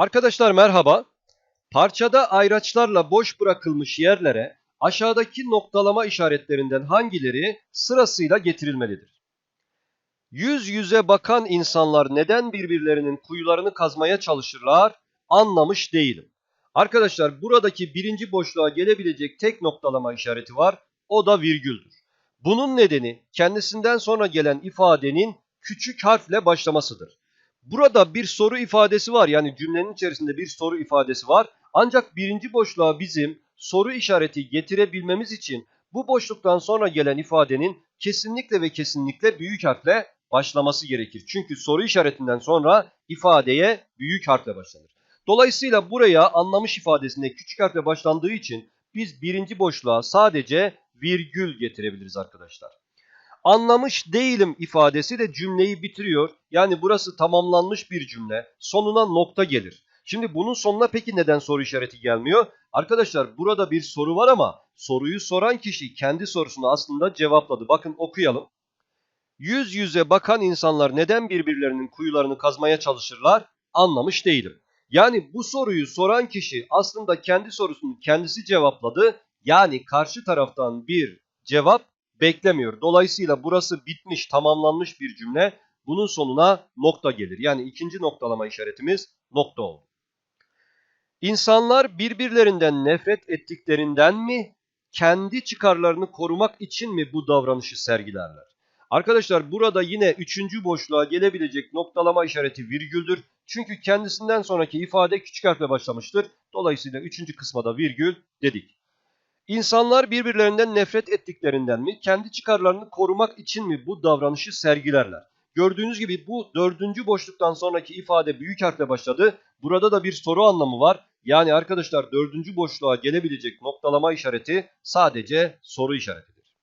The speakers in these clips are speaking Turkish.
Arkadaşlar merhaba. Parçada ayraçlarla boş bırakılmış yerlere aşağıdaki noktalama işaretlerinden hangileri sırasıyla getirilmelidir? Yüz yüze bakan insanlar neden birbirlerinin kuyularını kazmaya çalışırlar anlamış değilim. Arkadaşlar buradaki birinci boşluğa gelebilecek tek noktalama işareti var. O da virgüldür. Bunun nedeni kendisinden sonra gelen ifadenin küçük harfle başlamasıdır. Burada bir soru ifadesi var. Yani cümlenin içerisinde bir soru ifadesi var. Ancak birinci boşluğa bizim soru işareti getirebilmemiz için bu boşluktan sonra gelen ifadenin kesinlikle ve kesinlikle büyük harfle başlaması gerekir. Çünkü soru işaretinden sonra ifadeye büyük harfle başlanır. Dolayısıyla buraya anlamış ifadesinde küçük harfle başlandığı için biz birinci boşluğa sadece virgül getirebiliriz arkadaşlar. Anlamış değilim ifadesi de cümleyi bitiriyor. Yani burası tamamlanmış bir cümle. Sonuna nokta gelir. Şimdi bunun sonuna peki neden soru işareti gelmiyor? Arkadaşlar burada bir soru var ama soruyu soran kişi kendi sorusunu aslında cevapladı. Bakın okuyalım. Yüz yüze bakan insanlar neden birbirlerinin kuyularını kazmaya çalışırlar? Anlamış değilim. Yani bu soruyu soran kişi aslında kendi sorusunu kendisi cevapladı. Yani karşı taraftan bir cevap beklemiyor. Dolayısıyla burası bitmiş, tamamlanmış bir cümle. Bunun sonuna nokta gelir. Yani ikinci noktalama işaretimiz nokta oldu. İnsanlar birbirlerinden nefret ettiklerinden mi, kendi çıkarlarını korumak için mi bu davranışı sergilerler? Arkadaşlar burada yine üçüncü boşluğa gelebilecek noktalama işareti virgüldür. Çünkü kendisinden sonraki ifade küçük harfle başlamıştır. Dolayısıyla üçüncü kısma da virgül dedik. İnsanlar birbirlerinden nefret ettiklerinden mi, kendi çıkarlarını korumak için mi bu davranışı sergilerler? Gördüğünüz gibi bu dördüncü boşluktan sonraki ifade büyük harfle başladı. Burada da bir soru anlamı var. Yani arkadaşlar dördüncü boşluğa gelebilecek noktalama işareti sadece soru işaretidir.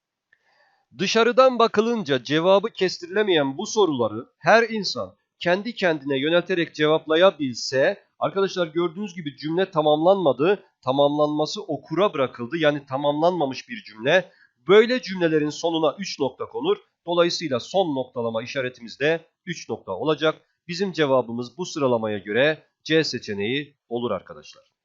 Dışarıdan bakılınca cevabı kestirilemeyen bu soruları her insan kendi kendine yönelterek cevaplayabilse arkadaşlar gördüğünüz gibi cümle tamamlanmadı. Tamamlanması okura bırakıldı. Yani tamamlanmamış bir cümle. Böyle cümlelerin sonuna 3 nokta konur. Dolayısıyla son noktalama işaretimiz de 3 nokta olacak. Bizim cevabımız bu sıralamaya göre C seçeneği olur arkadaşlar.